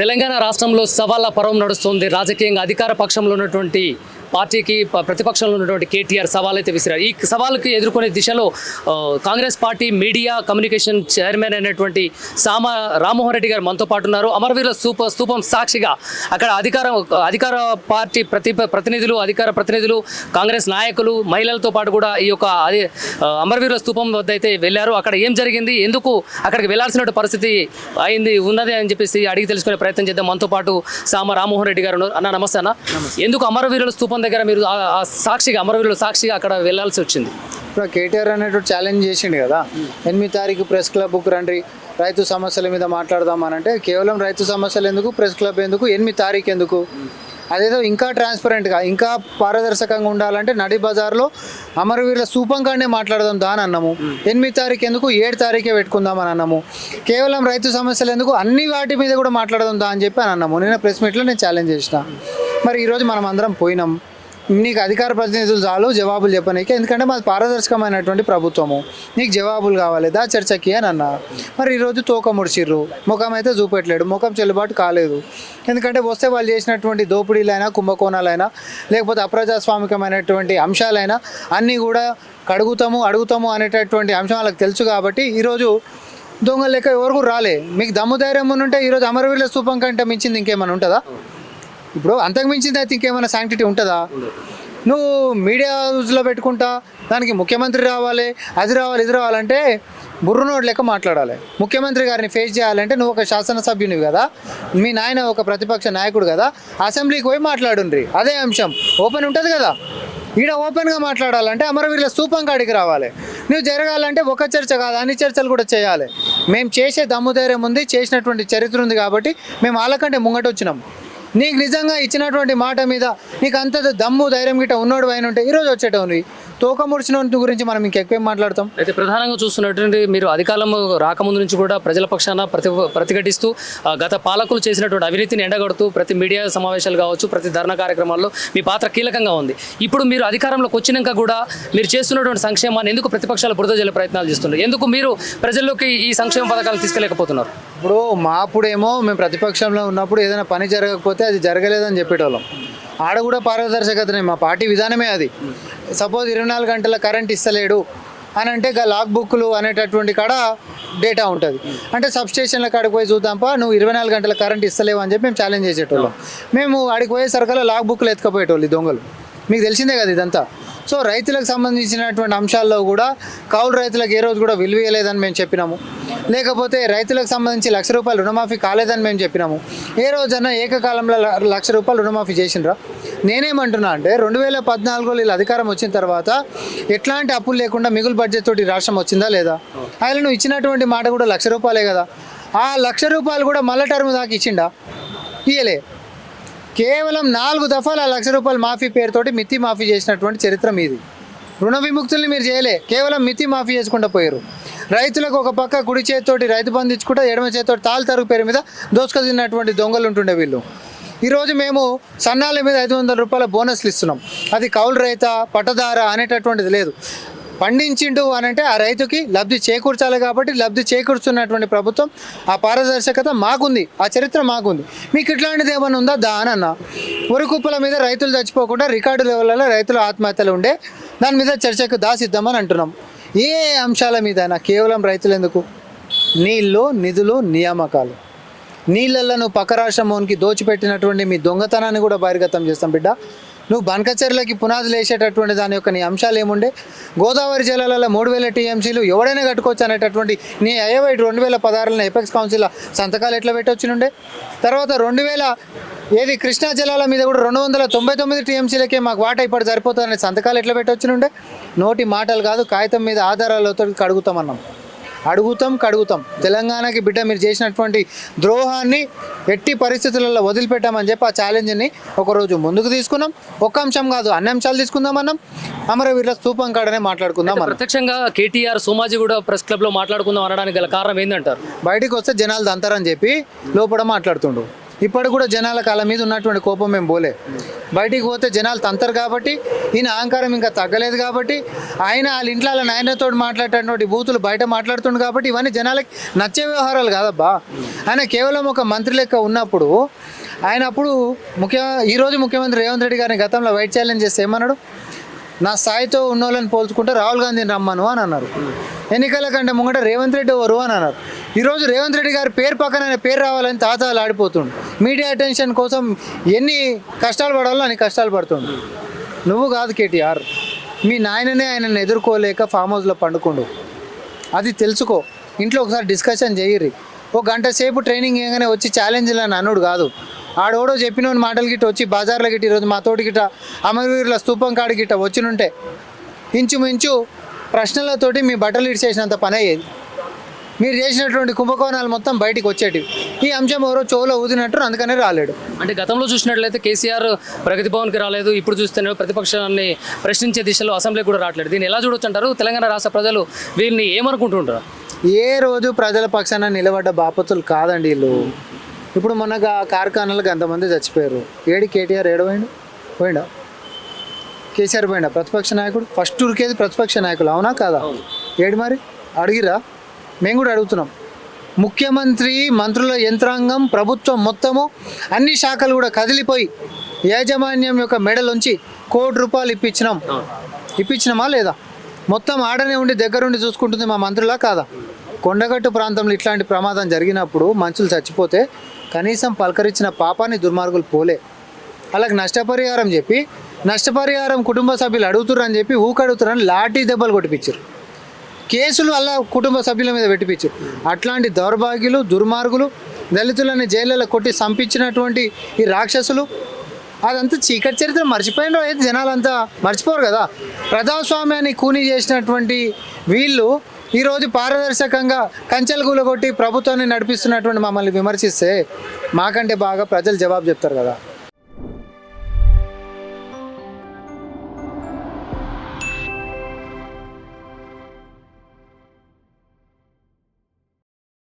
తెలంగాణ రాష్ట్రంలో సవాళ్ళ పర్వం నడుస్తుంది. రాజకీయంగా అధికార పక్షంలో ఉన్నటువంటి పార్టీకి ప్రతిపక్షంలో ఉన్నటువంటి కేటీఆర్ సవాల్ అయితే విసిరారు. ఈ సవాలుకి ఎదుర్కొనే దిశలో Congress party media communication chairman అయినటువంటి సామ రామ్మోహన్ రెడ్డి గారు మనతో పాటు ఉన్నారు. అమరవీరుల స్థూప స్థూపం సాక్షిగా అక్కడ అధికార అధికార పార్టీ ప్రతి ప్రతినిధులు అధికార ప్రతినిధులు కాంగ్రెస్ నాయకులు మహిళలతో పాటు కూడా ఈ యొక్క అదే అమరవీరుల స్థూపం వద్ద అయితే వెళ్ళారు. అక్కడ ఏం జరిగింది? ఎందుకు అక్కడికి వెళ్ళాల్సిన పరిస్థితి అయింది ఉన్నది అని చెప్పేసి అడిగి తెలుసుకునే ప్రయత్నం చేద్దాం. మనతో పాటు సామ రామ్మోహన్ రెడ్డి గారు ఉన్నారు. అన్న నమస్తే అన్న. ఎందుకు అమరవీరుల స్థూపం దగ్గర మీరు ఆ- సాక్షిగా అమరవీరుల సాక్షిగా అక్కడ వెళ్ళాల్సి వచ్చింది. ఇప్పుడు కేటీఆర్ అనేటువంటి ఛాలెంజ్ చేసిండు కదా. ఎనిమిది తారీఖు ప్రెస్ క్లబ్కు రండి రైతు సమస్యల మీద మాట్లాడదాం అని అంటే కేవలం రైతు సమస్యలు ఎందుకు ప్రెస్ క్లబ్ ఎందుకు ఎనిమిది తారీఖు ఎందుకు? అదేదో ఇంకా ట్రాన్స్పరెంట్గా ఇంకా పారదర్శకంగా ఉండాలంటే నడి బజార్లో అమరవీరుల స్థూపం కాడనే మాట్లాడదాం దా అని అన్నాము. ఎనిమిది తారీఖు ఎందుకు ఏడు తారీఖే పెట్టుకుందాం అని అన్నాము. కేవలం రైతు సమస్యలు ఎందుకు అన్ని వాటి మీద కూడా మాట్లాడదాం దా అని చెప్పి అని అన్నాము. నేను ప్రెస్ మీట్లో నేను ఛాలెంజ్ చేసిన. మరి ఈరోజు మనం అందరం పోయినాం. నీకు అధికార ప్రతినిధులు చాలు జవాబులు చెప్పనీకి ఎందుకంటే మాది పారదర్శకమైనటువంటి ప్రభుత్వము. నీకు జవాబులు కావాలి దా చర్చకి అని అన్న. మరి ఈరోజు తోక ముడిచిర్రు. ముఖం అయితే చూపెట్టలేడు. ముఖం చెల్లుబాటు కాలేదు. ఎందుకంటే వస్తే వాళ్ళు చేసినటువంటి దోపిడీలైనా కుంభకోణాలైనా లేకపోతే అప్రజాస్వామికమైనటువంటి అంశాలైనా అన్నీ కూడా కడుగుతాము అడుగుతాము అనేటటువంటి అంశం వాళ్ళకి తెలుసు కాబట్టి ఈరోజు దొంగలు లెక్క ఎవరికి రాలే. మీకు దమ్ము ధైర్యం ఉంటే ఈరోజు అమరవీరుల స్థూపం కంటే మించింది ఇంకేమైనా ఉంటుందా? ఇప్పుడు అంతకు మించింది అయితే ఇంకేమైనా శాంక్టిటీ ఉంటుందా? నువ్వు మీడియా హౌస్లో పెట్టుకుంటా దానికి ముఖ్యమంత్రి రావాలి అది రావాలి ఇది రావాలంటే బుర్రనోడు లెక్క మాట్లాడాలి. ముఖ్యమంత్రి గారిని ఫేస్ చేయాలంటే నువ్వు ఒక శాసనసభ్యునివి కదా మీ నాయన ఒక ప్రతిపక్ష నాయకుడు కదా అసెంబ్లీకి పోయి మాట్లాడుండ్రి. అదే అంశం. ఓపెన్ ఉంటుంది కదా. ఈడ ఓపెన్గా మాట్లాడాలంటే అమరవీరుల స్థూపం కాడికి రావాలి. నువ్వు జరగాలంటే ఒక చర్చ కాదు అన్ని చర్చలు కూడా చేయాలి. మేము చేసే దమ్ము ధైర్యం ఉంది చేసినటువంటి చరిత్ర ఉంది కాబట్టి మేము వాళ్ళకంటే ముంగట వచ్చినాం నీకు నిజంగా ఇచ్చినటువంటి మాట మీద నీకు అంత దమ్ము ధైర్యం గిట్ట ఉన్నోడు అయిన ఉంటే ఈరోజు వచ్చేటోని తోక ముడిచిన గురించి మనం ఇంకెక్కువేం మాట్లాడతాం? అయితే ప్రధానంగా చూస్తున్నటువంటి మీరు అధికారం రాకముందు నుంచి కూడా ప్రజల పక్షాన ప్రతి ప్రతిఘటిస్తూ గత పాలకులు చేసినటువంటి అవినీతిని ఎండగడుతూ ప్రతి మీడియా సమావేశాలు కావచ్చు ప్రతి ధర్నా కార్యక్రమాల్లో మీ పాత్ర కీలకంగా ఉంది. ఇప్పుడు మీరు అధికారంలోకి వచ్చినాక కూడా మీరు చేస్తున్నటువంటి సంక్షేమాన్ని ఎందుకు ప్రతిపక్షాలు బురద జల్లే ప్రయత్నాలు చేస్తున్నారు? ఎందుకు మీరు ప్రజల్లోకి ఈ సంక్షేమ పథకాలు తీసుకెళ్ళేకపోతున్నారు ఇప్పుడు మా అప్పుడేమో మేము ప్రతిపక్షంలో ఉన్నప్పుడు ఏదైనా పని జరగకపోతే అది జరగలేదని చెప్పేటోళ్ళం. ఆడ కూడా పారదర్శకతనే మా పార్టీ విధానమే అది. సపోజ్ ఇరవై నాలుగు గంటల కరెంట్ ఇస్తలేడు అని అంటే ఇక లాక్ బుక్లు అనేటటువంటి కాడ డేటా ఉంటుంది. అంటే సబ్స్టేషన్ల కాడికి పోయి చూద్దాంపా నువ్వు ఇరవై నాలుగు గంటల కరెంట్ ఇస్తలేవు అని చెప్పి మేము ఛాలెంజ్ చేసేటోళ్ళం. మేము ఆడికి పోయేసరికల్లా లాక్ బుక్లు ఎత్తుకపోయేటోళ్ళు ఈ దొంగలు. మీకు తెలిసిందే కదా ఇదంతా. సో రైతులకు సంబంధించినటువంటి అంశాల్లో కూడా కౌలు రైతులకు ఏ రోజు కూడా విలువేయలేదని మేము చెప్పినాము. లేకపోతే రైతులకు సంబంధించి లక్ష రూపాయలు రుణమాఫీ కాలేదని మేము చెప్పినాము. ఏ రోజన్నా ఏకకాలంలో లక్ష రూపాయలు రుణమాఫీ చేసినరా నేనేమంటున్నా అంటే రెండు వేల పద్నాలుగులో వీళ్ళు అధికారం వచ్చిన తర్వాత ఎట్లాంటి అప్పులు లేకుండా మిగులు బడ్జెట్ తోటి రాష్ట్రం వచ్చిందా లేదా? ఆయన నువ్వు ఇచ్చినటువంటి మాట కూడా లక్ష రూపాయలే కదా. ఆ లక్ష రూపాయలు కూడా మళ్ళా టర్మ్ దాకా ఇచ్చిండా? ఇయ్యలే. కేవలం నాలుగు దఫాలు ఆ లక్ష రూపాయలు మాఫీ పేరుతోటి మిత్తి మాఫీ చేసినటువంటి చరిత్ర మీది. రుణ విముక్తుల్ని మీరు చేయలే. కేవలం మితి మాఫీ చేసుకుంటూ పోయారు రైతులకు ఒక పక్క కుడి చేతితోటి రైతు బంధు ఇచ్చుకుంటే ఎడమ చేతితోటి తాలు తరుగు పేరు మీద దోసుక తిన్నటువంటి దొంగలు ఉంటుండే వీళ్ళు. ఈరోజు మేము సన్నాల మీద ఐదు వందల రూపాయల బోనస్లు ఇస్తున్నాం. అది కౌలు రైత పట్టదార అనేటటువంటిది లేదు. పండించిండు అని అంటే ఆ రైతుకి లబ్ధి చేకూర్చాలి కాబట్టి లబ్ధి చేకూర్చున్నటువంటి ప్రభుత్వం ఆ పారదర్శకత మాకుంది ఆ చరిత్ర మాకుంది. మీకు ఇట్లాంటిది ఏమైనా ఉందా? దా ఉరుకుప్పల మీద రైతులు చచ్చిపోకుండా రికార్డు లెవెల్లో రైతుల ఆత్మహత్యలు ఉండే. దాని మీద చర్చకు దాసిద్దామని అంటున్నాం. ఏ అంశాల మీద కేవలం రైతులు ఎందుకు? నీళ్ళు నిధులు నియామకాలు. నీళ్ళల్లో నువ్వు పక్క రాష్ట్రంకి దోచిపెట్టినటువంటి మీ దొంగతనాన్ని కూడా బహిర్గతం చేస్తాం బిడ్డ. నువ్వు బనకచెర్లకి పునాదులు వేసేటటువంటి దాని యొక్క నీ అంశాలు ఏముండే? గోదావరి జిల్లాలలో మూడు వేల టీఎంసీలు ఎవడైనా కట్టుకోవచ్చు అనేటటువంటి నీ అయ్యవైట్ రెండు వేల పదహారులో ఎపెక్స్ కౌన్సిల్ సంతకాలు ఎట్లా పెట్టొచ్చినుండే? తర్వాత రెండు వేల ఏది? కృష్ణా జిల్లాల మీద కూడా రెండు వందల తొంభై తొమ్మిది టీఎంసీలకే మాకు వాటా ఇప్పుడు సరిపోతుందనే సంతకాలు ఎట్లా పెట్టొచ్చినుండే? నోటి మాటలు కాదు కాగితం మీద ఆధారాలతో కడుగుతామన్నాం. అడుగుతాం కడుగుతాం. తెలంగాణకి బిడ్డ మీరు చేసినటువంటి ద్రోహాన్ని ఎట్టి పరిస్థితులలో వదిలిపెట్టామని చెప్పి ఆ ఛాలెంజ్ని ఒకరోజు ముందుకు తీసుకున్నాం. ఒక్క అంశం కాదు అన్ని అంశాలు తీసుకుందాం అన్నాం అమరవీరుల స్థూపం కాడనే మాట్లాడుకుందాం అన్నాం ప్రత్యక్షంగా కేటీఆర్ సోమాజిగూడ ప్రెస్ క్లబ్లో మాట్లాడుకుందాం అనడానికి గల కారణం ఏంటంటారు బయటికి వస్తే జనాలు దంతారని చెప్పి లోపల మాట్లాడుతుండు. ఇప్పటికి కూడా జనాలకు వాళ్ళ మీద ఉన్నటువంటి కోపం మేము పోలే. బయటికి పోతే జనాలు తంతరు కాబట్టి ఈయన అహంకారం ఇంకా తగ్గలేదు కాబట్టి ఆయన వాళ్ళ ఇంట్లో వాళ్ళ నాయనతో మాట్లాడేటటువంటి బూతులు బయట మాట్లాడుతుండు కాబట్టి ఇవన్నీ జనాలకి నచ్చే వ్యవహారాలు కాదబ్బా. ఆయన కేవలం ఒక మంత్రి లెక్క ఉన్నప్పుడు ఆయన అప్పుడు ముఖ్య ఈరోజు ముఖ్యమంత్రి రేవంత్ రెడ్డి గారిని గతంలో వైట్ ఛాలెంజ్ చేస్తే ఏమన్నాడు? నా స్థాయితో ఉన్న వాళ్ళని పోల్చుకుంటే రాహుల్ గాంధీని రమ్మను అని అన్నారు. ఎన్నికల కంటే ముంగట రేవంత్ రెడ్డి ఎవరు అని అన్నారు. ఈరోజు రేవంత్ రెడ్డి గారి పేరు పక్కన ఆయన పేరు రావాలని తాతాలు ఆడిపోతుండు. మీడియా అటెన్షన్ కోసం ఎన్ని కష్టాలు పడాలో అని కష్టాలు పడుతుండు. నువ్వు కాదు కేటీఆర్. మీ నాయననే ఆయనను ఎదుర్కోలేక ఫామ్ హౌస్లో పండుకుండు. అది తెలుసుకో. ఇంట్లో ఒకసారి డిస్కషన్ చేయర్రి. ఒక గంట సేపు ట్రైనింగ్ ఇవ్వగానే వచ్చి ఛాలెంజ్లు అని అనుడు కాదు. ఆడోడో చెప్పిన మాటలు గిట్ట వచ్చి బజార్లో గిట్ట ఈరోజు మా తోటి గిట్ట అమరవీరుల స్తూపం కాడి గిట్ట వచ్చినుంటే ఇంచుమించు ప్రశ్నలతోటి మీ బట్టలు ఇడిచేసినంత పని అయ్యేది. మీరు చేసినటువంటి కుంభకోణాలు మొత్తం బయటికి వచ్చేటివి. ఈ అంశం ఎవరో చెవులో ఊదినట్టు అందుకనే రాలేడు. అంటే గతంలో చూసినట్లయితే కేసీఆర్ ప్రగతి భవన్కి రాలేదు. ఇప్పుడు చూస్తే ప్రతిపక్షాన్ని ప్రశ్నించే దిశలో అసెంబ్లీ కూడా రావట్లేదు. దీన్ని ఎలా చూడొచ్చు అంటారు? తెలంగాణ రాష్ట్ర ప్రజలు వీరిని ఏమనుకుంటుంటారు? ఏ రోజు ప్రజల పక్షాన నిలబడ్డ బాపతులు కాదండి వీళ్ళు. ఇప్పుడు మొన్న కార్ఖానాలకు అంతమంది చచ్చిపోయారు? ఏడి కేటీఆర్ ఏడవైండు పోయిండా? కేసీఆర్ పోయిండా? ప్రతిపక్ష నాయకుడు? ఫస్ట్ ఉరికేది ప్రతిపక్ష నాయకులు అవునా కాదా? ఏడు మరి? అడిగిరా మేము కూడా అడుగుతున్నాం. ముఖ్యమంత్రి మంత్రుల యంత్రాంగం ప్రభుత్వం మొత్తము అన్ని శాఖలు కూడా కదిలిపోయి యాజమాన్యం యొక్క మెడలుంచి కోటి రూపాయలు ఇప్పించినాం. ఇప్పించినామా లేదా? మొత్తం ఆడనే ఉండి దగ్గరుండి చూసుకుంటుంది మా మంత్రులా కాదా? కొండగట్టు ప్రాంతంలో ఇట్లాంటి ప్రమాదం జరిగినప్పుడు మనుషులు చచ్చిపోతే కనీసం పలకరించిన పాపాన్ని దుర్మార్గులు పోలే. అలాగే నష్టపరిహారం చెప్పి నష్టపరిహారం కుటుంబ సభ్యులు అడుగుతుర్రు చెప్పి ఊకడుగుతురని లాఠీ దెబ్బలు కొట్టిపించారు కేసులు అలా కుటుంబ సభ్యుల మీద పెట్టిపించు. అట్లాంటి దౌర్భాగ్యులు దుర్మార్గులు దళితులని జైళ్ళలో కొట్టి సంపించినటువంటి ఈ రాక్షసులు అదంతా చీకటి చరిత్ర మర్చిపోయిన అయితే జనాలంతా మర్చిపోరు కదా. ప్రజాస్వామ్యాన్ని కూనీ చేసినటువంటి వీళ్ళు ఈరోజు పారదర్శకంగా కంచెలు కూలగొట్టి ప్రభుత్వాన్ని నడిపిస్తున్నటువంటి మమ్మల్ని విమర్శిస్తే మాకంటే బాగా ప్రజలు జవాబు చెప్తారు కదా.